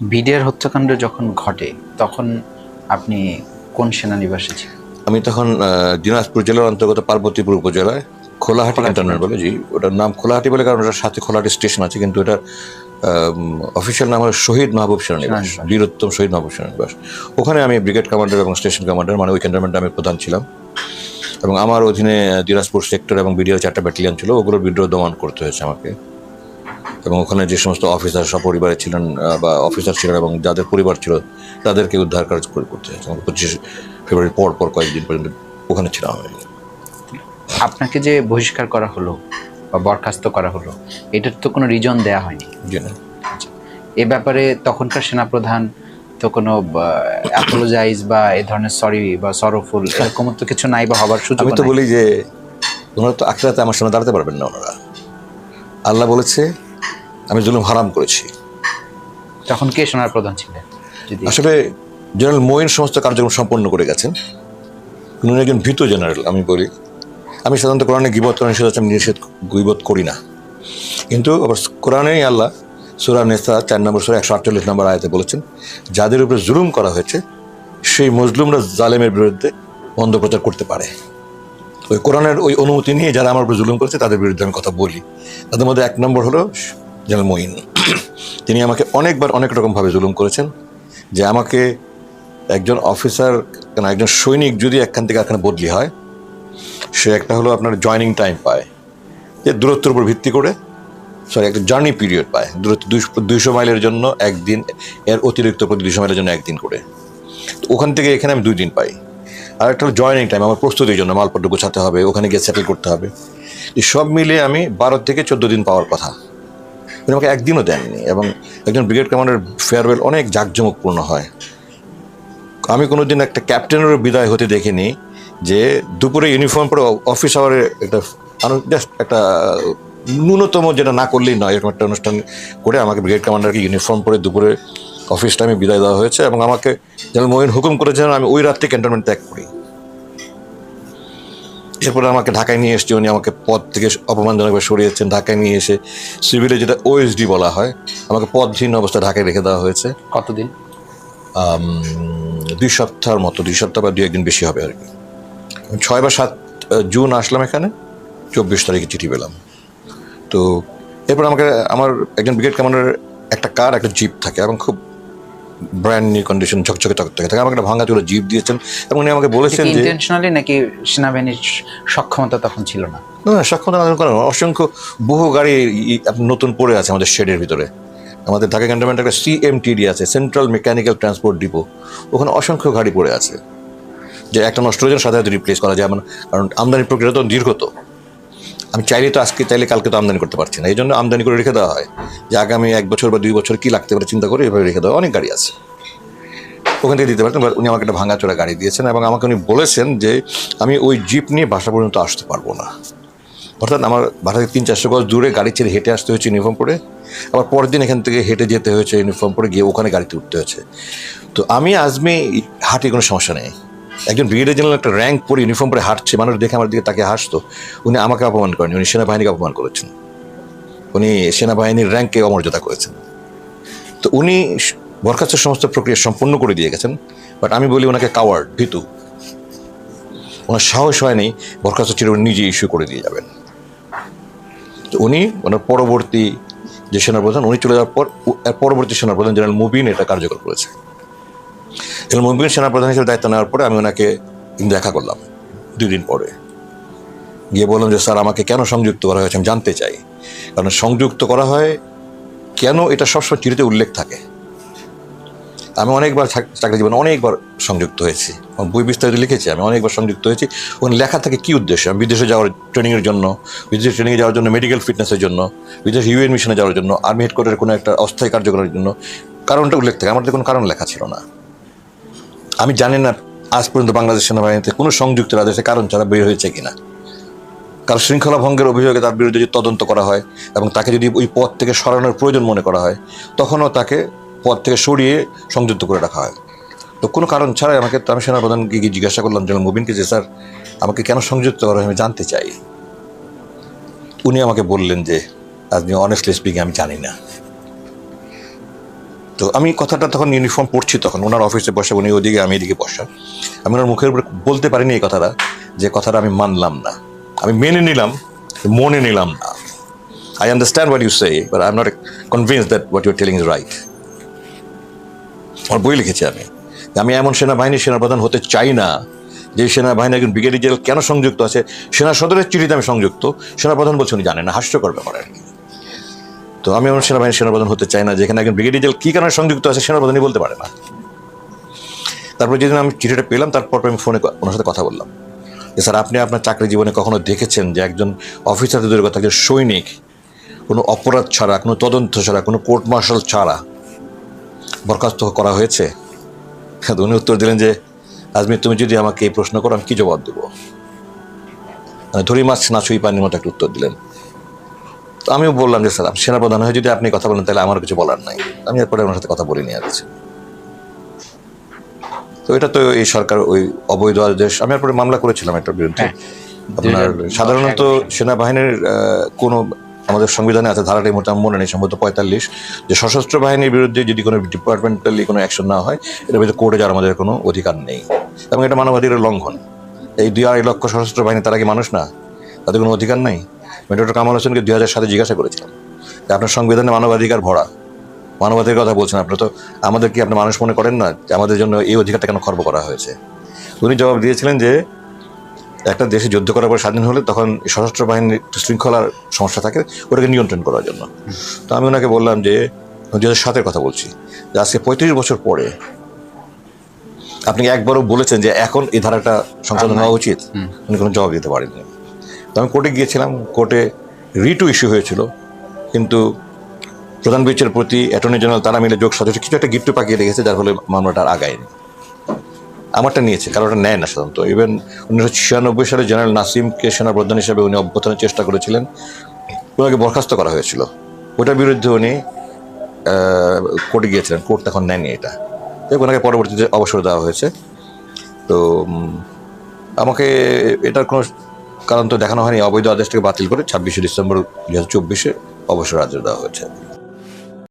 BDR হত্যাকাণ্ড যখন ঘটে তখন আপনি কোন সেনানিবাসে ছিলেন? আমি তখন দিনাজপুর জেলার অন্তর্গত পার্বতীপুর উপজেলায় খোলাহাটি ক্যান্টনমেন্ট বলে জি ওটার নাম খোলাহাটি বলে কারণ ওটার সাথে খোলাহাটি স্টেশন আছে কিন্তু এটার অফিসিয়াল নাম হলো শহীদ মাহবুব সেনানিবাস। বীরোত্তম শহীদ মাহবুব সেনানিবাস। ওখানে আমি ব্রিগেড কমান্ডার এবং স্টেশন কমান্ডার মানে ওই ক্যান্টনমেন্টে আমি প্রধান ছিলাম। এবং আমার অধীনে দিনাজপুর সেক্টর এবং বিডিআর চারটা ব্যাটালিয়ন ছিল ওগুলোর বিদ্রোহ দমন করতে হয়েছে আমাকে। এবং ওখানে যে সমস্ত অফিসার সপরিবারে ছিলেন বা অফিসার ছিলেন এবং যাদের পরিবার ছিল তাদেরকে উদ্ধার কাজ করে করতে আমাকে পঁচিশে ফেব্রুয়ারি পর পর কয়েকদিন পর্যন্ত ওখানে ছিলাম আপনাকে যে বহিষ্কার করা হলো বা বরখাস্ত করা হলো এটার তো কোনো রিজন দেয়া হয়নি? এ ব্যাপারে তখনকার সেনাপ্রধান তো কোনো অ্যাপোলোজাইজ বা এ ধরনের সরি বা সরফুল এরকম তো কিছু নাই বা হবার সুযোগ আমি তো বলি যে ওনারা তো আখড়াতে আমার সামনে দাঁড়াতে পারবেন না ওনারা। আল্লাহ বলেছে আমি জুলুম হারাম করেছি। তখন কে সেনাপ্রধান ছিলেন? যদি আসলে জেনারেল মোইন সমস্ত কার্যক্রম সম্পন্ন করে গেছেন। উনি একজন ভীত জেনারেল আমি বলি। আমি সাধারণত কোরআনে গিবত করেন সেটা আমি নিষেধ গিবত করি না। কিন্তু আবার কোরআনেই আল্লাহ সুরা নেসা চার নম্বর সুরা একশো আটচল্লিশ নম্বর আয়তে বলেছেন যাদের উপরে জুলুম করা হয়েছে সেই মজলুমরা জালেমের বিরুদ্ধে বন্ধ প্রচার করতে পারে। ওই কোরআনের ওই অনুমতি নিয়ে যারা আমার উপর জুলুম করেছে তাদের বিরুদ্ধে আমি কথা বলি। তাদের মধ্যে এক নম্বর হলো জেনারেল মঈন তিনি আমাকে অনেকবার অনেক রকমভাবে জুলুম করেছেন যে আমাকে একজন অফিসার কেন একজন সৈনিক যদি একখান থেকে এখানে বদলি হয়, সে একটা হলো আপনার জয়নিং টাইম পায়, যে দূরত্বের উপর ভিত্তি করে সরি একটা জার্নি পিরিয়ড পায়, দূরত্ব দুইশো মাইলের জন্য একদিন, এর অতিরিক্ত প্রতি দুইশো মাইলের জন্য একদিন করে। তো ওখান থেকে এখানে আমি দুই দিন পাই। আর একটা হলো জয়নিং টাইম আমার প্রস্তুতির জন্য মালপত্র গোছাতে হবে, ওখানে গিয়ে সেটেল করতে হবে। সব মিলিয়ে আমি বারো থেকে চোদ্দ দিন পাওয়ার কথা। উনি আমাকে একদিনও দেননি এবং একজন ব্রিগেড কমান্ডার ফেয়ারওয়েল অনেক জাঁকজমকপূর্ণ হয়। আমি কোনো দিন একটা ক্যাপ্টেনেরও বিদায় হতে দেখিনি যে দুপুরে ইউনিফর্ম পরে অফিস আওয়ারে একটা জাস্ট একটা ন্যূনতম যেটা না করলেই নয়, এরকম একটা অনুষ্ঠান করে আমাকে ব্রিগেড কমান্ডারকে ইউনিফর্ম পরে দুপুরে অফিস টাইমে বিদায় দেওয়া হয়েছে এবং আমাকে যেন মোহিন হুকুম করেছেন, আমি ওই রাত্রে ক্যান্টনমেন্ট ত্যাগ করি। এরপরে আমাকে ঢাকায় নিয়ে এসছে। উনি আমাকে পদ থেকে অপমানজনকভাবে সরিয়েছেন। ঢাকায় নিয়ে এসে সিভিলে যেটা ওএসডি বলা হয় আমাকে পদহীন অবস্থায় ঢাকায় রেখে দেওয়া হয়েছে। কতদিন? দুই সপ্তাহের মতো দুই সপ্তাহ বা দুই একদিন বেশি হবে আর কি। ছয় বা সাত জুন আসলাম এখানে চব্বিশ তারিখে চিঠি পেলাম। তো এরপর আমাকে আমার একজন ব্রিগেড কমান্ডারের একটা কার একটা জিপ থাকে এবং খুব ব্র্যান্ড নিউ কন্ডিশন ঝকঝকে চকচকে থাকে আমাকে একটা ভাঙা চুলো জিপ দিয়েছেন এবং উনি আমাকে বলেছেন যে ইন্টেনশনালি নাকি সেনাবাহিনীর সক্ষমতা তখন ছিল না? না সক্ষমতা না। করেন অসংখ্য বহু গাড়ি নতুন পড়ে আছে আমাদের শেডের ভিতরে। আমাদের ঢাকা ক্যান্টনমেন্টে একটা সিএমটিডি আছে সেন্ট্রাল মেকানিক্যাল ট্রান্সপোর্ট ডিপো ওখানে অসংখ্য গাড়ি পড়ে আছে। যে একটা নষ্ট হয়ে সাথে সাথে রিপ্লেস করা যায়। না কারণ আমদানি প্রক্রিয়া তো দীর্ঘ তো আমি চাইলে তো আজকে, চাইলে কালকে তো আমদানি করতে পারছি না। এই জন্য আমদানি করে রেখে দেওয়া হয়। যে আগামী এক বছর বা দুই বছর কি লাগতে পারে চিন্তা করে এভাবে রেখে দেওয়া অনেক গাড়ি আছে। ওখান থেকে দিতে পারতেন, উনি আমাকে একটা ভাঙাচোরা গাড়ি দিয়েছেন এবং আমাকে উনি বলেছেন যে আমি ওই জিপ নিয়ে বাসা পর্যন্ত আসতে পারব না। অর্থাৎ আমার বাসা থেকে তিন চারশো গজ দূরে গাড়ি ছেড়ে হেঁটে আসতে হয়েছে ইউনিফর্ম পরে। আবার পরের দিন এখান থেকে হেঁটে যেতে হয়েছে ইউনিফর্ম পরে গিয়ে ওখানে গাড়িতে উঠতে হয়েছে। তো আমি আজমে হাঁটি কোনো সমস্যা নেই। একজন ব্রিগেডিয়ার জেনারেল একটা র্যাঙ্ক পরে ইউনিফর্ম পরে হাঁটছে, মানুষ দেখে আমার দিকে তাকে হাসতো। উনি আমাকে অপমান করেন, উনি সেনাবাহিনীকে অপমান করেছেন। উনি সেনাবাহিনীর র্যাঙ্ককে অমর্যাদা করেছেন। তো উনি বরখাস্তের সমস্ত প্রক্রিয়া সম্পূর্ণ করে দিয়ে গেছেন বাট আমি বলি ওনাকে কাওয়ার্ড ভীতু। ওনার সাহস হয়নি, বরখাস্ত চির উনি নিজে ইস্যু করে দিয়ে যাবেন। তো উনি ওনার পরবর্তী যে সেনাপ্রধান, উনি চলে যাওয়ার পর পরবর্তী সেনাপ্রধান জেনারেল মুবিন এটা কার্যকর করেছে। জেনারেল মুবিন সেনাপ্রধান হিসেবে দায়িত্ব নেওয়ার পরে আমি ওনাকে দেখা করলাম দুই দিন পরে। গিয়ে বললাম যে, স্যার, আমাকে কেন সংযুক্ত করা হয়েছে আমি জানতে চাই। কারণ সংযুক্ত করা হয় কেন এটা সবসময় চিঠিতে উল্লেখ থাকে। আমি অনেকবার চাকরি জীবনে অনেকবার সংযুক্ত হয়েছি। বই বিস্তারিত লিখেছি, আমি অনেকবার সংযুক্ত হয়েছি। ওখানে লেখা থাকে কী উদ্দেশ্য? আমি বিদেশে যাওয়ার ট্রেনিংয়ের জন্য, বিদেশে ট্রেনিংয়ে যাওয়ার জন্য মেডিকেল ফিটনেসের জন্য, বিদেশে ইউএন মিশনে যাওয়ার জন্য আর্মি হেডকোয়ার্টারের কোনো একটা অস্থায়ী কার্যক্রমের জন্য, কারণটা উল্লেখ থাকে। আমার কোনো কারণ লেখা ছিল না। আমি জানি না আজ পর্যন্ত বাংলাদেশ সেনাবাহিনীতে কোনো সংযুক্তের আদেশে কারণ ছাড়া বের হয়েছে কিনা। কারণ শৃঙ্খলা ভঙ্গের অভিযোগে তার বিরুদ্ধে যদি তদন্ত করা হয় এবং তাকে যদি ওই পদ থেকে সরানোর প্রয়োজন মনে করা হয়, তখনও তাকে পদ থেকে সরিয়ে সংযুক্ত করে রাখা হয়। তো কোনো কারণ ছাড়াই আমাকে আমি সেনাপ্রধানকে গিয়ে জিজ্ঞাসা করলাম, জেনারেল মুবিনকে, যে স্যার, আমাকে কেন সংযুক্ত করা আমি জানতে চাই। উনি আমাকে বললেন যে আপনি অনেস্টলি স্পিকিং আমি জানি না। তো আমি কথাটা তখন ইউনিফর্ম পড়ছি তখন। ওনার অফিসে বসে, উনি ওদিকে, আমি এদিকে বসা। আমি ওনার মুখের উপরে বলতে পারিনি এই কথাটা, যে কথাটা আমি মানলাম না। আমি মেনে নিলাম, মনে নিলাম না। I understand what you say but I am not convince that what your telling is right আমার বই লিখেছি আমি। আমি এমন সেনাবাহিনী সেনাপ্রধান হতে চাই না, যে সেনাবাহিনী একজন ব্রিগেডিয়ার কেন সংযুক্ত আছে, সেনা সদরের চিঠিতে আমি সংযুক্ত। সেনাপ্রধান বলছে উনি জানেন না, হাস্যকর ব্যাপার আর কি। তো আমি এমন সেনাবাহিনী সেনাপ্রধান হতে চাই না, যেখানে একজন ব্রিগেডিয়ার জেনারেল কী কারণে সংযুক্ত আছে সেনাপ্রধানই বলতে পারে না। তারপর যেদিন আমি চিঠিটা পেলাম, তারপর আমি ফোনে ওনার সাথে কথা বললাম। যে স্যার, আপনি আপনার চাকরি জীবনে কখনো দেখেছেন যে একজন অফিসার দূরের কথা, একজন সৈনিক, কোনো অপরাধ ছাড়া, কোনো তদন্ত ছাড়া, কোনো কোর্ট মার্শাল ছাড়া বরখাস্ত করা হয়েছে? উনি উত্তর দিলেন যে আজমির তুমি যদি আমাকে এই প্রশ্ন করো, আমি কী জবাব দেবো? মানে ধরি মাছ না ছুঁই পানির মতো একটা উত্তর দিলেন। তো আমিও বললাম যে স্যার সেনাপ্রধান হয়ে যদি আপনি কথা বলেন তাহলে আমার কিছু বলার নাই। আমি এরপরে ওনার সাথে কথা বলিনি আর কিছু তো এটা তো এই সরকার ওই অবৈধ আদেশ আমি এরপরে মামলা করেছিলাম এটার বিরুদ্ধে। হ্যাঁ। আপনার সাধারণত সেনাবাহিনীর কোনো আমাদের সংবিধানে আছে ধারাটি মোটা মনে নেই সম্ভবত পঁয়তাল্লিশ যে সশস্ত্র বাহিনীর বিরুদ্ধে যদি কোনো ডিপার্টমেন্টালি কোনো অ্যাকশন না হয় এটার বিরুদ্ধে কোর্টে যাওয়ার আমাদের কোনো অধিকার নেই। এবং এটা মানবাধিকারের লঙ্ঘন। এই দুই আড়াই লক্ষ সশস্ত্র বাহিনী তারা কি মানুষ না? তাদের কোনো অধিকার নেই? আমি ডক্টর কামাল হোসেনকে দুই হাজার সালে জিজ্ঞাসা করেছিলাম যে আপনার সংবিধানে মানবাধিকার ভরা। মানবাধিকার কথা বলছেন আপনি তো আমাদের কি আপনি মানুষ মনে করেন না যে আমাদের জন্য এই অধিকারটা কেন খর্ব করা হয়েছে? উনি জবাব দিয়েছিলেন যে একটা দেশে যুদ্ধ করার পর স্বাধীন হলে তখন সশস্ত্র বাহিনীর একটু শৃঙ্খলার সমস্যা থাকে ওটাকে নিয়ন্ত্রণ করার জন্য। তো আমি ওনাকে বললাম যে দু হাজার সাতের কথা বলছি যে আজকে পঁয়ত্রিশ বছর পরে আপনি একবারও বলেছেন যে এখন এই ধারাটা সংশোধন হওয়া উচিত। উনি কোনো জবাব দিতে পারেননি। তো আমি কোর্টে গিয়েছিলাম, কোর্টে রিটু ইস্যু হয়েছিল। কিন্তু প্রধান বিচারপতি, অ্যাটর্নি জেনারেল তারা মিলে যোগ সদস্য কিছু একটা গিফট পাকিয়ে রেখেছে, যার ফলে মামলাটা আগায়নি। আমারটা নিয়েছে, কারণ ওটা নেয় না সাধারণত। ইভেন উনিশশো ছিয়ানব্বই সালে জেনারেল নাসিমকে সেনাপ্রধান হিসেবে উনি অভ্যর্থনের চেষ্টা করেছিলেন, ওনাকে বরখাস্ত করা হয়েছিল। ওটার বিরুদ্ধে উনি কোর্টে গিয়েছিলেন, কোর্ট তখন নেয়নি এটা। ওনাকে পরবর্তীতে অবসর দেওয়া হয়েছে। তো আমাকে এটার কোনো কারণ তো দেখানো হয়নি, অবৈধ আদেশটাকে বাতিল করে ছাব্বিশে ডিসেম্বর দু হাজার চব্বিশে অবসর আদেশ দেওয়া হয়েছে।